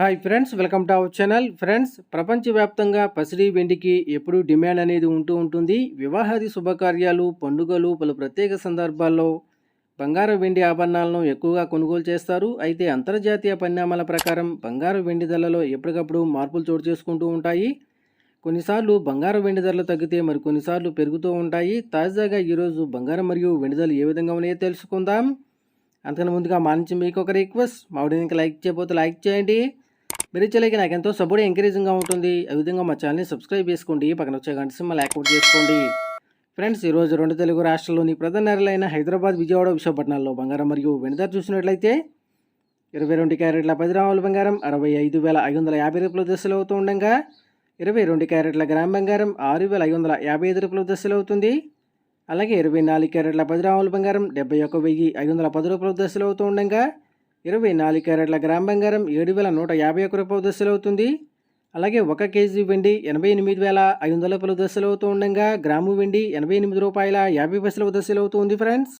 Hi friends welcome to our channel friends ప్రపంచవ్యాప్తంగా పసిడి వెండికి ఎప్పుడూ డిమాండ్ అనేది ఉంటూ ఉంటుంది. వివాహాది శుభకార్యాలు పండుగలు పలు ప్రత్యేక సందర్భాల్లో బంగారు వెండి ఆభరణాలను ఎక్కువగా కొనుగోలు చేస్తారు. అయితే అంతర్జాతీయ పరిణామాల ప్రకారం బంగారు వెండి ధరలలో ఎప్పటికప్పుడు మార్పులు చోటు చేసుకుంటూ ఉంటాయి. కొన్నిసార్లు బంగారు వెండి ధరలు తగ్గితే మరి కొన్నిసార్లు పెరుగుతూ ఉంటాయి. తాజాగా ఈరోజు బంగారం మరియు వెండి ధరలు ఏ విధంగా ఉన్నాయో తెలుసుకుందాం. అంతకన్నా ముందుగా మానించి మీకు ఒక రిక్వెస్ట్ మా వీడియోకి లైక్ చేయకపోతే లైక్ చేయండి. మీరు ఇచ్చలేక నాకు ఎంతో సపోర్ట్ ఎంకరేజింగ్గా ఉంటుంది. ఆ విధంగా మా ఛానల్ని సబ్స్క్రైబ్ చేసుకోండి. పక్కన వచ్చే గంట సింహల్ యాక్టివేట్ చేసుకోండి. ఫ్రెండ్స్ ఈరోజు రెండు తెలుగు రాష్ట్రాల్లోని ప్రధాన నగరాలైన హైదరాబాద్ విజయవాడ విశాఖపట్నాల్లో బంగారం మరియు వెనుదర చూసినట్లయితే ఇరవై రెండు క్యారెట్ల పది గ్రాముల బంగారం అరవై ఐదు వేల ఐదు వందల యాభై రూపాయల దశలు అవుతూ ఉండగా ఇరవై రెండు క్యారెట్ల గ్రామ్ బంగారం ఆరు వేల ఐదు వందల యాభై ఐదు రూపాయల దశలు అవుతుంది. అలాగే ఇరవై నాలుగు క్యారెట్ల పది గ్రాముల బంగారం డెబ్బై ఒక వెయ్యి ఐదు వందల పది రూపాయల దశలు అవుతూ ఉండగా ఇరవై నాలుగు క్యారెట్ల గ్రామ్ బంగారం ఏడు వేల నూట యాభై ఒక్క రూపాయల దశలు అవుతుంది. అలాగే ఒక కేజీ వెండి ఎనభై ఎనిమిది వేల ఐదు వందల రూపాయల దశలు అవుతూ ఉండగా గ్రాము వెండి ఎనభై ఎనిమిది రూపాయల యాభై పైసల దశలు అవుతుంది ఫ్రెండ్స్